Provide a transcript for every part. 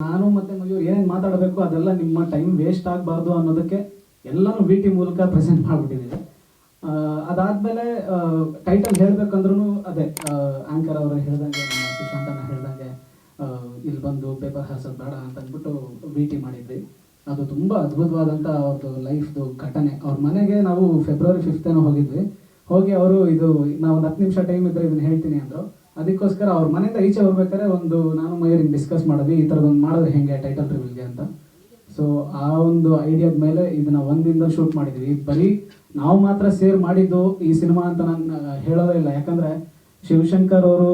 ನಾನು ಮತ್ತೆ ಮಯೂರ್ ಏನೇನು ಮಾತಾಡಬೇಕು ಅದೆಲ್ಲ ನಿಮ್ಮ ಟೈಮ್ ವೇಸ್ಟ್ ಆಗಬಾರ್ದು ಅನ್ನೋದಕ್ಕೆ ಎಲ್ಲನೂ ವಿ ಟಿ ಮೂಲಕ ಪ್ರೆಸೆಂಟ್ ಮಾಡಿಬಿಟ್ಟಿದ್ದೀವಿ ಅದಾದಮೇಲೆ ಟೈಟಲ್ ಹೇಳಬೇಕಂದ್ರೂ ಅದೇ ಆಂಕರ್ ಅವರು ಹೇಳ್ದಂಗೆ ಸುಶಾಂತ್ ಸುಶಾಂತನ ಹೇಳ್ದಂಗೆ ಇಲ್ಲಿ ಬಂದು ಪೇಪರ್ ಹಾಸೋದು ಬೇಡ ಅಂತ ಅಂದ್ಬಿಟ್ಟು ವಿ ಟಿ ಮಾಡಿದ್ವಿ. ಅದು ತುಂಬ ಅದ್ಭುತವಾದಂಥ ಅವ್ರದ್ದು ಲೈಫ್ದು ಘಟನೆ. ಅವ್ರ ಮನೆಗೆ ನಾವು ಫೆಬ್ರವರಿ ಫಿಫ್ತೇನೋ ಹೋಗಿದ್ವಿ. ಹೋಗಿ ಅವರು ಇದು ನಾವು ಒಂದು ಹತ್ತು ನಿಮಿಷ ಟೈಮ್ ಇದ್ರೆ ಇದನ್ನ ಹೇಳ್ತೀನಿ ಅಂದರು. ಅದಕ್ಕೋಸ್ಕರ ಅವ್ರ ಮನೆಯಿಂದ ಈಚೆ ಬರ್ಬೇಕಾದ್ರೆ ಒಂದು ನಾನು ಮಯೂರಿಂಗ್ ಡಿಸ್ಕಸ್ ಮಾಡಿದ್ವಿ, ಈ ಥರದೊಂದು ಮಾಡೋದು ಹೆಂಗೆ ಟೈಟಲ್ ರಿವೀಲ್ಗೆ ಅಂತ. ಸೊ ಆ ಒಂದು ಐಡಿಯಾದ ಮೇಲೆ ಇದನ್ನ ಒಂದಿಂದ ಶೂಟ್ ಮಾಡಿದ್ವಿ. ಬರೀ ನಾವು ಮಾತ್ರ ಸೇರ್ ಮಾಡಿದ್ದು ಈ ಸಿನಿಮಾ ಅಂತ ನಾನು ಹೇಳೋದೇ ಇಲ್ಲ. ಯಾಕಂದ್ರೆ ಶಿವಶಂಕರ್ ಅವರು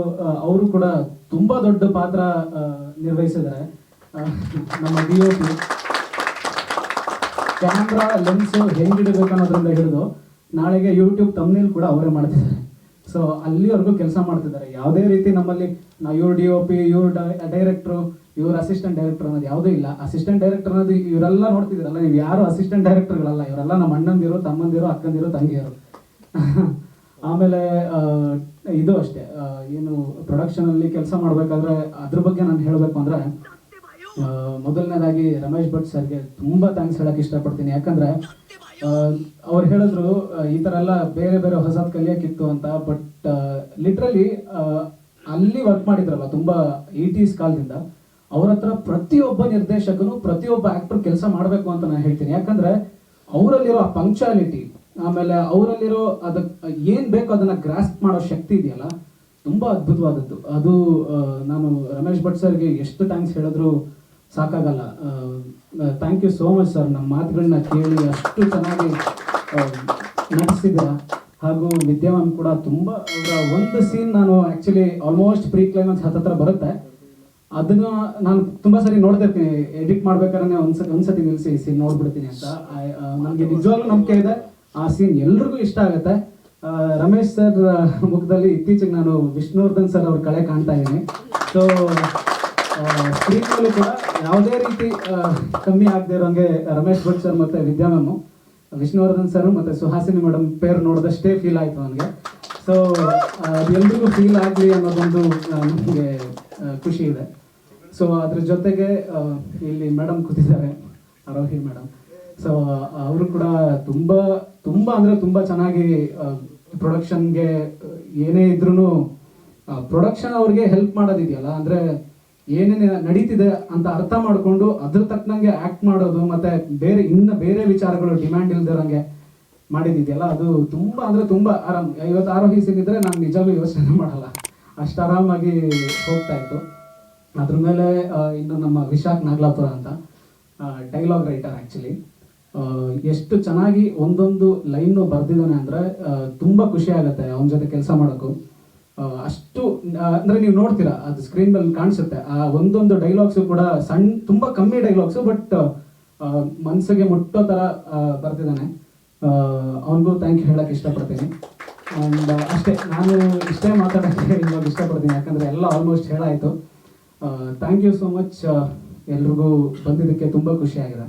ಅವರು ಕೂಡ ತುಂಬಾ ದೊಡ್ಡ ಪಾತ್ರ ನಿರ್ವಹಿಸಿದ್ದಾರೆ. ನಮ್ಮ D O P camera lens ಹೆಂಗಿಡಬೇಕು ಅನ್ನೋದ್ರಿಂದ ಹಿಡಿದು ನಾಳೆಗೆ ಯೂಟ್ಯೂಬ್ ತಮ್ಮನೇಲಿ ಕೂಡ ಅವರೇ ಮಾಡ್ತಿದ್ದಾರೆ. ಸೊ ಅಲ್ಲಿವರೆಗೂ ಕೆಲಸ ಮಾಡ್ತಿದ್ದಾರೆ. ಯಾವುದೇ ರೀತಿ ನಮ್ಮಲ್ಲಿ ನಾವು ಇವ್ರ ಡಿ ಒ ಪಿ ಇವ್ರ ಡೈರೆಕ್ಟ್ರು, ಇವ್ರ ಅಸಿಸ್ಟೆಂಟ್ ಡೈರೆಕ್ಟರ್ ಅನ್ನೋದು ಯಾವುದೂ ಇಲ್ಲ. ಅಸಿಸ್ಟೆಂಟ್ ಡೈರೆಕ್ಟರ್ ಅನ್ನೋದು ಇವರೆಲ್ಲ ನೋಡ್ತಿದ್ದೀರಲ್ಲ, ನೀವು ಯಾರು ಅಸಿಸ್ಟೆಂಟ್ ಡೈರೆಕ್ಟರ್ಗಳಲ್ಲ. ಇವರೆಲ್ಲ ನಮ್ಮ ಅಣ್ಣಂದಿರು, ತಮ್ಮಂದಿರು, ಅಕ್ಕಂದಿರು, ತಂಗಿಯರು. ಆಮೇಲೆ ಇದು ಅಷ್ಟೇ. ಏನು ಪ್ರೊಡಕ್ಷನಲ್ಲಿ ಕೆಲಸ ಮಾಡಬೇಕಾದ್ರೆ ಅದ್ರ ಬಗ್ಗೆ ನಾನು ಹೇಳಬೇಕು ಅಂದ್ರೆ ಮೊದಲನೇದಾಗಿ ರಮೇಶ್ ಭಟ್ ಸರ್ಗೆ ತುಂಬಾ ಥ್ಯಾಂಕ್ಸ್ ಹೇಳೋಕ್ಕೆ ಇಷ್ಟಪಡ್ತೀನಿ. ಯಾಕಂದ್ರೆ ಅವ್ರು ಹೇಳಿದ್ರು ಈ ತರ ಎಲ್ಲ ಬೇರೆ ಬೇರೆ ಹೊಸದ್ ಕಲಿಯಕ್ಕಿತ್ತು ಅಂತ ಬಟ್ ಲಿಟ್ರಲಿ ಅಲ್ಲಿ ವರ್ಕ್ ಮಾಡಿದ್ರಲ್ಲ, ತುಂಬಾ ಏಟೀಸ್ ಕಾಲದಿಂದ, ಅವ್ರ ಹತ್ರ ಪ್ರತಿಯೊಬ್ಬ ನಿರ್ದೇಶಕನು, ಪ್ರತಿಯೊಬ್ಬ ಆಕ್ಟರ್ ಕೆಲಸ ಮಾಡಬೇಕು ಅಂತ ನಾನು ಹೇಳ್ತೀನಿ. ಯಾಕಂದ್ರೆ, ಅವರಲ್ಲಿರೋ ಆ ಪಂಕ್ಚುಯಾಲಿಟಿ ಆಮೇಲೆ ಅವರಲ್ಲಿರೋ ಅದ ಏನ್ ಬೇಕೋ ಅದನ್ನ ಗ್ರಾಸ್ಪ್ ಮಾಡೋ ಶಕ್ತಿ ಇದೆಯಲ್ಲ, ತುಂಬಾ ಅದ್ಭುತವಾದದ್ದು. ಅದು ನಾನು ರಮೇಶ್ ಭಟ್ ಸರ್ಗೆ ಎಷ್ಟು ಥ್ಯಾಂಕ್ಸ್ ಹೇಳಿದ್ರು ಸಾಕಾಗಲ್ಲ. Thank you so much sir ನಮ್ಮ ಮಾತುಗಳನ್ನ ಕೇಳಿ ಅಷ್ಟು ಚೆನ್ನಾಗಿ ನಟಿಸಿದ್ದೀರ. ಹಾಗೂ ವಿದ್ಯಾವಂತ ಕೂಡ ತುಂಬ ಒಂದು ಸೀನ್ ನಾನು ಆ್ಯಕ್ಚುಲಿ ಆಲ್ಮೋಸ್ಟ್ ಪ್ರೀ ಕ್ಲೈಮ್ಯಾಕ್ಸ್ ಹತ್ತತ್ರ ಬರುತ್ತೆ. ಅದನ್ನ ನಾನು ತುಂಬ ಸರಿ ನೋಡ್ತಿರ್ತೀನಿ ಎಡಿಟ್ ಮಾಡ್ಬೇಕಾದ್ರೆ ಒಂದ್ಸತಿ ಒಂದ್ಸತಿ ನಿಲ್ಸಿ ಈ ಸೀನ್ ನೋಡ್ಬಿಡ್ತೀನಿ ಅಂತ. ನನಗೆ ನಿಜವಾಗ್ಲೂ ನಂಬಿಕೆ ಇದೆ. ಆ ಸೀನ್ ಎಲ್ರಿಗೂ ಇಷ್ಟ ಆಗುತ್ತೆ. ರಮೇಶ್ ಸರ್ ಮುಖದಲ್ಲಿ ಇತ್ತೀಚೆಗೆ ನಾನು ವಿಷ್ಣುವರ್ಧನ್ ಸರ್ ಅವ್ರ ಕಳೆ ಕಾಣ್ತಾ ಇದ್ದೀನಿ. ಸೊ ಸ್ಕ್ರೀನ್ ಕೂಡ ಯಾವುದೇ ರೀತಿ ಕಮ್ಮಿ ಆಗದೆ ಇರೋಂಗೆ ರಮೇಶ್ ಭಟ್ ಸರ್ ಮತ್ತು ವಿದ್ಯಾ ಮ್ಯಾಮು ವಿಷ್ಣುವರ್ಧನ್ ಸರ್ ಮತ್ತು ಸುಹಾಸಿನಿ ಮೇಡಮ್ ಪೇರ್ ನೋಡಿದಷ್ಟೇ ಫೀಲ್ ಆಯಿತು ನನಗೆ. ಸೊ ಎಲ್ರಿಗೂ ಫೀಲ್ ಆಗಲಿ ಅನ್ನೋದೊಂದು ನಮಗೆ ಖುಷಿ ಇದೆ. ಸೊ ಅದ್ರ ಜೊತೆಗೆ ಇಲ್ಲಿ ಮೇಡಮ್ ಕೂತಿದ್ದಾರೆ, ಆರೋಹಿ ಮೇಡಮ್. ಸೊ ಅವರು ಕೂಡ ತುಂಬ ತುಂಬ ಅಂದರೆ ತುಂಬ ಚೆನ್ನಾಗಿ ಪ್ರೊಡಕ್ಷನ್ಗೆ ಏನೇ ಇದ್ರೂ ಪ್ರೊಡಕ್ಷನ್ ಅವ್ರಿಗೆ ಹೆಲ್ಪ್ ಮಾಡೋದಿದೆಯಲ್ಲ, ಅಂದ್ರೆ ಏನೇನು ನಡೀತಿದೆ ಅಂತ ಅರ್ಥ ಮಾಡಿಕೊಂಡು ಅದ್ರ ತಕ್ಕನಂಗೆ ಆಕ್ಟ್ ಮಾಡೋದು ಮತ್ತೆ ಬೇರೆ ಇನ್ನ ಬೇರೆ ವಿಚಾರಗಳು ಡಿಮ್ಯಾಂಡ್ ಇಲ್ದಿರಂಗೆ ಮಾಡಿದ್ದಿದೆಯಲ್ಲ ಅದು ತುಂಬಾ ಅಂದ್ರೆ ತುಂಬಾ ಆರಾಮ್. ಇವತ್ತು ಆರೋಗ್ಯ ಸಿಗಿದ್ರೆ ನಾನು ನಿಜವಾಗ್ಲೂ ಯೋಚನೆ ಮಾಡಲ್ಲ. ಅಷ್ಟು ಆರಾಮಾಗಿ ಹೋಗ್ತಾ ಇತ್ತು. ಅದ್ರ ಮೇಲೆ ಇನ್ನು ನಮ್ಮ ವಿಶಾಖ್ ನಾಗ್ಲಾಪುರ ಅಂತ ಡೈಲಾಗ್ ರೈಟರ್ ಆ್ಯಕ್ಚುಲಿ ಎಷ್ಟು ಚೆನ್ನಾಗಿ ಒಂದೊಂದು ಲೈನ್ ಬರ್ದಿದ್ದಾನೆ ಅಂದ್ರೆ ತುಂಬ ಖುಷಿ ಆಗುತ್ತೆ ಅವನ ಜೊತೆ ಕೆಲಸ ಮಾಡೋಕ್ಕೂ. ಅಷ್ಟು ಅಂದರೆ ನೀವು ನೋಡ್ತೀರಾ, ಅದು ಸ್ಕ್ರೀನ್ ಮೇಲೆ ಕಾಣಿಸುತ್ತೆ. ಆ, ಒಂದೊಂದು ಡೈಲಾಗ್ಸು ಕೂಡ ಸಣ್ಣ ತುಂಬಾ ಕಮ್ಮಿ ಡೈಲಾಗ್ಸು ಬಟ್ ಮನಸ್ಸಿಗೆ ಮುಟ್ಟೋ ಥರ ಬರ್ತಿದ್ದಾನೆ. ಅವನಿಗೂ ಥ್ಯಾಂಕ್ ಯು ಹೇಳಕ್ ಇಷ್ಟಪಡ್ತೀನಿ. ಅಂಡ್ ಅಷ್ಟೇ, ನಾನು ಇಷ್ಟೇ ಮಾತಾಡೋಕ್ಕೆ ಇವಾಗ ಇಷ್ಟಪಡ್ತೀನಿ, ಯಾಕಂದ್ರೆ ಎಲ್ಲ ಆಲ್ಮೋಸ್ಟ್ ಹೇಳಾಯಿತು. ಥ್ಯಾಂಕ್ ಯು ಸೋ ಮಚ್ ಎಲ್ರಿಗೂ ಬಂದಿದ್ದಕ್ಕೆ ತುಂಬಾ ಖುಷಿ ಆಗಿದೆ